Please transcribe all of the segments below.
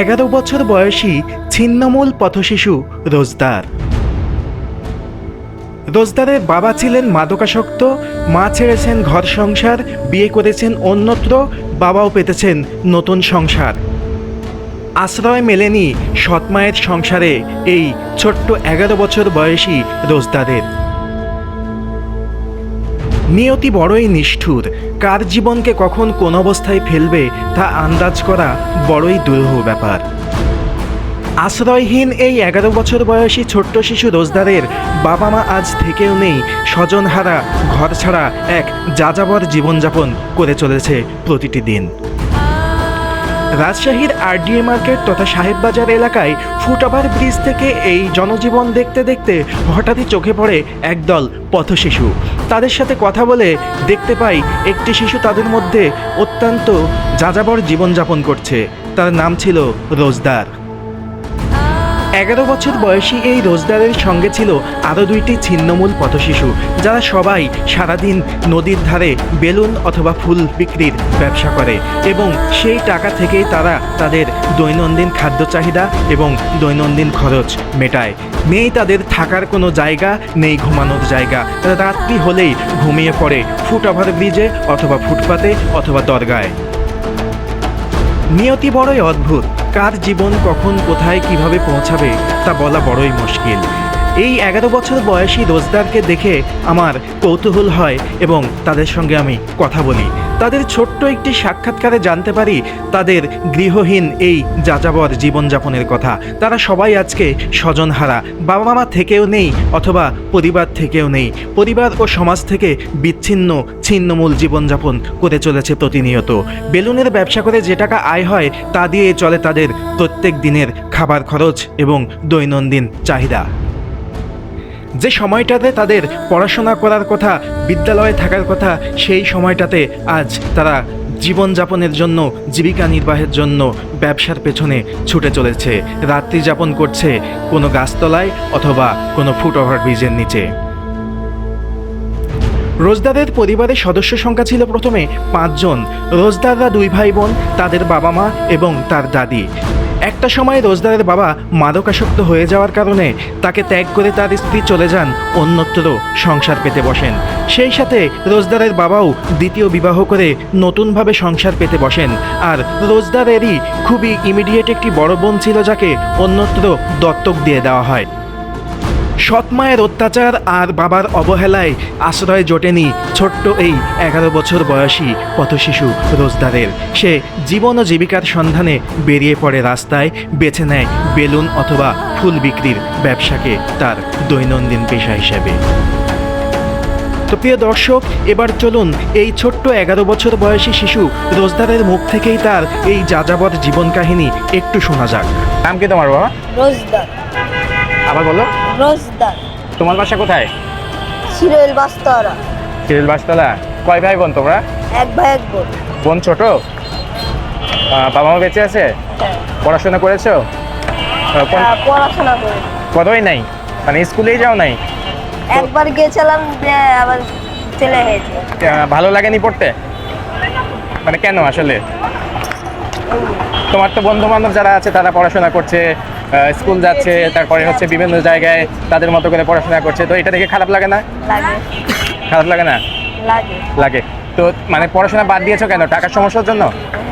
এগারো বছর বয়সী ছিন্নমূল পথশিশু রোজদার। রোজদারের বাবা ছিলেন মাদকাসক্ত, মা ছেড়েছেন ঘর সংসার, বিয়ে করেছেন অন্যত্র, বাবাও পেতেছেন নতুন সংসার। আশ্রয় মেলেনি সৎমায়ের সংসারে এই ছোট্ট এগারো বছর বয়সী রোজদারের। নিয়তি বড়ই নিষ্ঠুর। কার জীবনকে কখন কোন অবস্থায় ফেলবে, তা আন্দাজ করা বড়ই দুরূহ ব্যাপার। আশ্রয়হীন এই এগারো বছর বয়সী ছোট্ট শিশু রোজদারের বাবা মা আজ থেকেও নেই, স্বজনহারা ঘর ছাড়া এক যাযাবর জীবনযাপন করে চলেছে প্রতিটি দিন। রাজশাহীর আরডিএ মার্কেট তথা সাহেববাজার এলাকায় ফুটওভার ব্রিজ থেকে এই জনজীবন দেখতে দেখতে হঠাৎই চোখে পড়ে একদল পথশিশু। তাদের সাথে কথা বলে দেখতে পাই একটি শিশু তাদের মধ্যে অত্যন্ত যাযাবর জীবনযাপন করছে। তার নাম ছিল রোজদার। এগারো বছর বয়সী এই রোজদারের সঙ্গে ছিল আরও দুইটি ছিন্নমূল পথশিশু, যারা সবাই সারাদিন নদীর ধারে বেলুন অথবা ফুল বিক্রির ব্যবসা করে এবং সেই টাকা থেকেই তারা তাদের দৈনন্দিন খাদ্য চাহিদা এবং দৈনন্দিন খরচ মেটায়। নেই তাদের থাকার কোনো জায়গা নেই, ঘুমানোর জায়গা। রাত্রি হলেই ঘুমিয়ে পড়ে ফুট ওভার ব্রিজে অথবা ফুটপাতে অথবা দরগায়। নিয়তি বড়ই অদ্ভুত। কার জীবন কখন কোথায় কীভাবে পৌঁছাবে তা বলা বড়ই মুশকিল। এই এগারো বছর বয়সী রোজদারকে দেখে আমার কৌতূহল হয় এবং তাদের সঙ্গে আমি কথা বলি। তাদের ছোট্ট একটি সাক্ষাৎকারে জানতে পারি তাদের গৃহহীন এই যাযাবর জীবনযাপনের কথা। তারা সবাই আজকে স্বজনহারা। বাবা মা থেকেও নেই অথবা পরিবার থেকেও নেই। পরিবার ও সমাজ থেকে বিচ্ছিন্ন, ছিন্নমূল জীবনযাপন করে চলেছে প্রতিনিয়ত। বেলুনের ব্যবসা করে যে টাকা আয় হয় তা দিয়ে চলে তাদের প্রত্যেক দিনের খাবার খরচ এবং দৈনন্দিন চাহিদা। যে সময়টাতে তাদের পড়াশোনা করার কথা, বিদ্যালয়ে থাকার কথা, সেই সময়টাতে আজ তারা জীবনযাপনের জন্য, জীবিকা নির্বাহের জন্য ব্যবসার পেছনে ছুটে চলেছে। রাত্রি যাপন করছে কোনো গাছতলায় অথবা কোনো ফুট ওভার ব্রিজের নিচে। রোজদারের পরিবারের সদস্য সংখ্যা ছিল প্রথমে পাঁচজন। রোজদাররা দুই ভাই বোন, তাদের বাবা মা এবং তার দাদি। একটা সময় রোজদারের বাবা মাদকাসক্ত হয়ে যাওয়ার কারণে তাকে ত্যাগ করে তার স্ত্রী চলে যান, অন্যত্র সংসার পেতে বসেন। সেই সাথে রোজদারের বাবাও দ্বিতীয় বিবাহ করে নতুনভাবে সংসার পেতে বসেন। আর রোজদারেরই খুবই ইমিডিয়েট একটি বড় বোন ছিল যাকে অন্যত্র দত্তক দিয়ে দেওয়া হয়। সৎ মায়ের অত্যাচার আর বাবার অবহেলায় আশ্রয় জোটেনি ছোট্ট এই এগারো বছর বয়সী পথশিশু রোজদারের। সে জীবন ও জীবিকার সন্ধানে বেরিয়ে পড়ে রাস্তায় বেছে নেয় বেলুন অথবা ফুল বিক্রির ব্যবসাকে তার দৈনন্দিন পেশা হিসেবে। তো প্রিয় দর্শক এবার চলুন এই ছোট্ট এগারো বছর বয়সী শিশু রোজদারের মুখ থেকেই তার এই যাযাবর জীবন কাহিনী একটু শোনা যাক। নাম কি তোমার বাবা? রোজদার। আবার বলো। রোজদার। তোমার বাসা কোথায়? সিরোইল বাস্তরা সিরিল বাসতলা। কয় ভাই বোন তোমরা? এক ভাই এক বোন। বোন ছোট? বাবা মা বেঁচে আছে? হ্যাঁ। পড়াশোনা করেছ? আহ, পড়াশোনা করে। কতই নাই? মানে স্কুলেই যাও নাই? একবার গেছিলাম আবার চলে আহ, ভালো লাগেনি পড়তে? মানে কেন আসলে? তোমার তো বন্ধু বান্ধব যারা আছে তারা পড়াশোনা করছে। স্কুল যাচ্ছে তারপরে হচ্ছে বিভিন্ন জায়গায় তাদের মতো করে পড়াশোনা করছে। তো এটা দেখে খারাপ লাগে না? খারাপ লাগে না? লাগে। তো মানে পড়াশোনা বাদ দিয়েছ কেন? টাকার সমস্যার জন্য?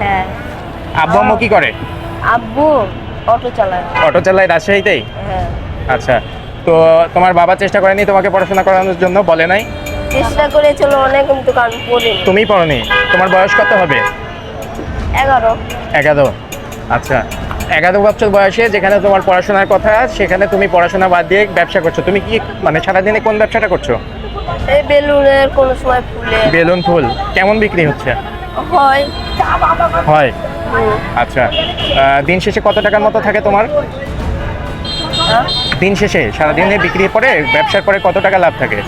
হ্যাঁ। আব্বু আম্মু কি করে? আব্বু অটো চালায়। অটো চালায় রাজশাহীতেই? হ্যাঁ। আচ্ছা। তো তোমার বাবা চেষ্টা করেনি তোমাকে পড়াশোনা করানোর জন্য? বলে নাই? চেষ্টা করেছিল অনেক কিন্তু কারণ পড়িনি। তুমি পড়নি? তোমার বয়স কত হবে? এগারো। এগারো। আচ্ছা। এগারো বছর বয়সে যেখানে তোমার পড়াশোনার কথা সেখানে তুমি পড়াশোনা বাদ দিয়ে ব্যবসা করছ। তুমি কি মানে সারাদিনে কোন ব্যবসাটা করছ? এই বেলুনের কোনো সময় ফুলে। বেলুন ফুল। কেমন বিক্রি হচ্ছে? হয়। হয়? আচ্ছা। দিন শেষে কত টাকার মতো থাকে তোমার? হ্যাঁ? দিন শেষে? সারাদিনে বিক্রি পরে ব্যবসার পরে কত টাকা লাভ থাকে?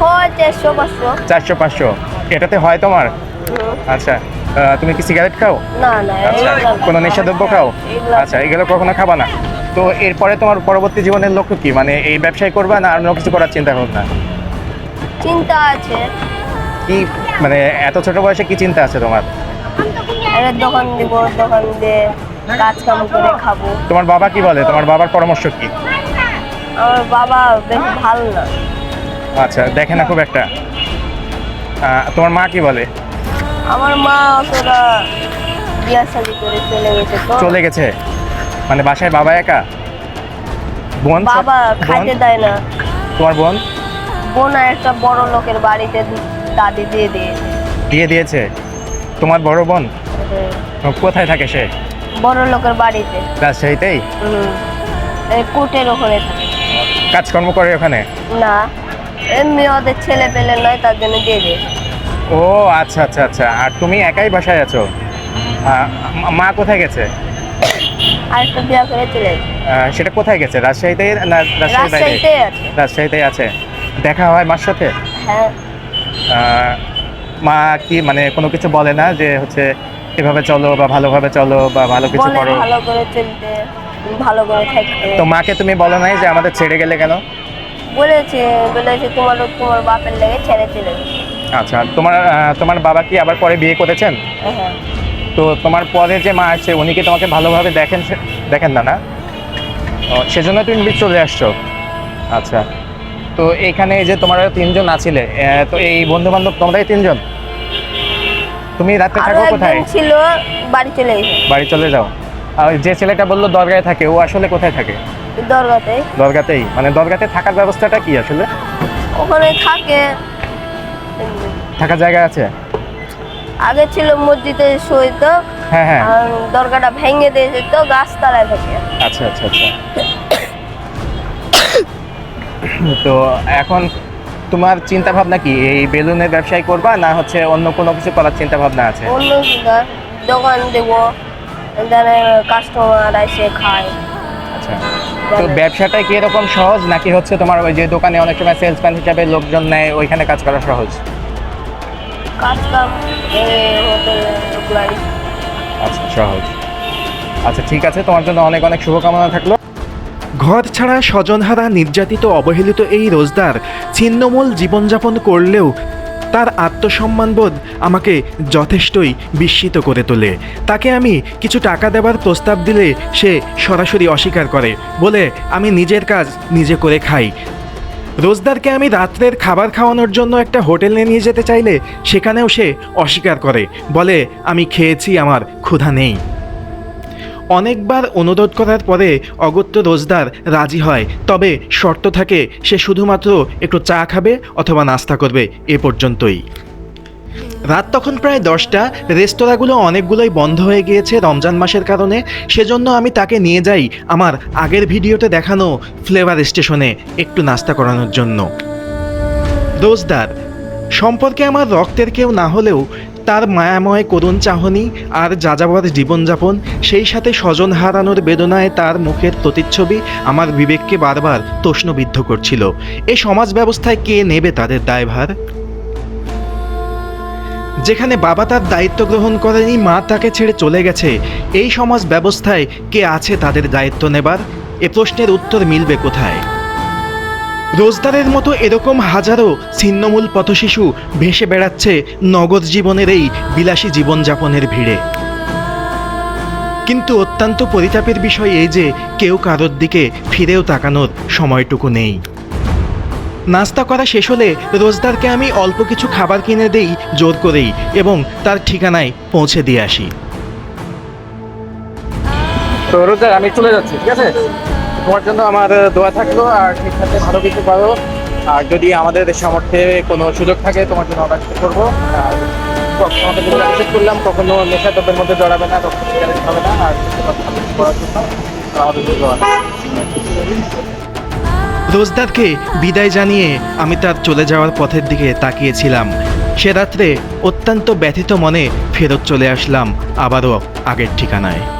হয় চারশো পাঁচশো। চারশো পাঁচশো। এটাতে হয় তোমার? আচ্ছা। তুমি কি সিগারেট খাও? না না আচ্ছা কোনো নেশাদ্রব্য খাও? আচ্ছা এগুলো কখনো খাবা না? তো এরপরে তোমার পরবর্তী জীবনের লক্ষ্য কি? মানে এই ব্যবসায় করবা না অন্য কিছু করার চিন্তা ভাবনা? চিন্তা আছে। কি মানে এত ছোট বয়সে কি চিন্তা আছে তোমার? দোকান দিব দোকান দিয়ে কাজ কাম করে খাব। তোমার বাবা কি বলে? তোমার বাবার পরামর্শ কি? আমার বাবা বেশ ভালো না। আচ্ছা দেখে না খুব একটা। তোমার মা কি বলে? আমার মা অতটা বিয়া শাদি করে চলে গেছে তো। চলে গেছে? মানে বাসায় বাবা একা? বোন বাবা? খাইতে দেয় না। তোমার বোন? বোন আর একটা বড় লোকের বাড়িতে দাদি দিয়ে দিয়েছে। দিয়ে দিয়েছে? তোমার বড় বোন? কোথায় থাকে সে? বড় লোকের বাড়িতে। রাজশাহীতেই। এই কোর্টের ওখানে থাকে। কাজকর্ম করে ওখানে? না এমনি ওদের ছেলে পেলে নয় তার জন্য দিয়ে দিয়েছে। ও আচ্ছা আচ্ছা আচ্ছা। আর তুমি একাই বাসায় আছো? মা কোথায় গেছে? আর বিয়া করে চলে সেটা কোথায় গেছে? রাজশাহীতে না রাজশাহীর বাইরে? রাজশাহীতে আছে। দেখা হয় মার সাথে? হ্যাঁ। মা কি মানে কোনো কিছু বলে না যে হচ্ছে এভাবে চলো বা ভালোভাবে চলো বা ভালো কিছু করো? ভালো করে চলতে ভালো করে থাকতে। তো মাকে তুমি বলো নাই যে আমাদের ছেড়ে গেলে কেন? বলেছে বলেছে তোমার তোমার বাপের লেগে ছেড়ে চলে গেছে। আচ্ছা তোমার তোমার বাবা কি আবার পরে বিয়ে করেছেন? হ্যাঁ। তো তোমার পরে যে মা আছে উনি কি তোমাকে ভালোভাবে দেখেন দেখেন না না? সেজন্য তুমি চলে আসছো। আচ্ছা তো এইখানে এই যে তোমরা তিনজন আছিলে তো এই বন্ধু বান্ধব তোমরাই তিনজন? তুমি রাতে থাকো কোথায়? ছিল বাড়ি চলে বাড়ি চলে যাও। আর যে ছেলেটা বলল দরগায় থাকে ও আসলে কোথায় থাকে? দরগাতে। দরগাতেই? মানে দরগাতে থাকার ব্যবস্থাটা কি আসলে? ওখানে থাকে থাকার জায়গা আছে? আগে ছিল মসজিদে সইত হ্যাঁ হ্যাঁ। দরগাটা ভেঙে দিয়েছে তো গাছতলায় থাকে আচ্ছা আচ্ছা আচ্ছা। তো এখন তোমার চিন্তা ভাবনা কি? এই বেলুনের ব্যবসায় করবা না হচ্ছে অন্য কোনো কিছু করার চিন্তা ভাবনা আছে? অন্য দোকান দেবো যেন কাস্টমার এসে খায়। আচ্ছা। তো ব্যবসাটা কি এরকম সহজ? নাকি হচ্ছে তোমার ওই যে দোকানে অনেক সময় সেলসম্যান হিসাবে লোকজন নেয় ওইখানে কাজ করা সহজ? কাজ কাম হোটেলে ঢুকলাই আচ্ছা সহজ। আচ্ছা ঠিক আছে তোমার জন্য অনেক অনেক শুভকামনা থাকল। ঘর ছাড়া স্বজনহারা নির্যাতিত অবহেলিত এই রোজদার ছিন্নমূল জীবনযাপন করলেও তার আত্মসম্মানবোধ আমাকে যথেষ্টই বিস্মিত করে তোলে। তাকে আমি কিছু টাকা দেবার প্রস্তাব দিলে সে সরাসরি অস্বীকার করে। বলে আমি নিজের কাজ নিজে করে খাই। রোজদারকে আমি রাত্রের খাবার খাওয়ানোর জন্য একটা হোটেলে নিয়ে যেতে চাইলে সেখানেও সে অস্বীকার করে। বলে, আমি খেয়েছি, আমার ক্ষুধা নেই। অনেকবার অনুরোধ করার পরে অগত্য রোজদার রাজি হয়, তবে শর্ত থাকে, সে শুধুমাত্র একটু চা খাবে অথবা নাস্তা করবে, এ পর্যন্তই। রাত তখন প্রায় দশটা। রেস্তোরাঁগুলো অনেকগুলোই বন্ধ হয়ে গিয়েছে রমজান মাসের কারণে। সেজন্য আমি তাকে নিয়ে যাই আমার আগের ভিডিওতে দেখানো ফ্লেভার স্টেশনে একটু নাস্তা করানোর জন্য। রোজদার সম্পর্কে আমার রক্তের কেউ না হলেও তার মায়াময় করুণ চাহনি আর যাযাবর জীবনযাপন, সেই সাথে স্বজন হারানোর বেদনায় তার মুখের প্রতিচ্ছবি আমার বিবেককে বারবার প্রশ্নবিদ্ধ করছিল। এ সমাজ ব্যবস্থায় কে নেবে তাদের দায়ভার? যেখানে বাবা তার দায়িত্ব গ্রহণ করেনি, মা তাকে ছেড়ে চলে গেছে। এই সমাজ ব্যবস্থায় কে আছে তাদের দায়িত্ব নেবার? এ প্রশ্নের উত্তর মিলবে কোথায়? রোজদারের মতো এরকম হাজারো ছিন্নমূল পথশিশু ভেসে বেড়াচ্ছে নগদ জীবনের এই বিলাসী জীবনযাপনের ভিড়ে। কিন্তু অত্যন্ত পরিতাপের বিষয় এই যে, কেউ কারোর দিকে ফিরেও তাকানোর সময়টুকু নেই। নাস্তা করা শেষ হলে রোজদারকে আমি অল্প কিছু খাবার কিনে দেই, জোর করেই, এবং তার ঠিকানায় পৌঁছে দিয়ে আসি। তো রোজার আমি চলে যাচ্ছি, ঠিক আছে? তোমার জন্য আমার দোয়া থাকল, আর ঠিকঠাক ভালো কিছু পারো। আর যদি আমাদের সামর্থ্যে কোনো সুযোগ থাকে, তোমার জন্য আমরা চেষ্টা করব। করলাম, কখনো নেশা দ্রব্যের মধ্যে জড়াবে না, কখনো খাবে না, আর আমাদের রোজদারকে বিদায় জানিয়ে আমি তার চলে যাওয়ার পথের দিকে তাকিয়েছিলাম। সে রাত্রে অত্যন্ত ব্যথিত মনে ফেরত চলে আসলাম, আবারও আগের ঠিকানায়।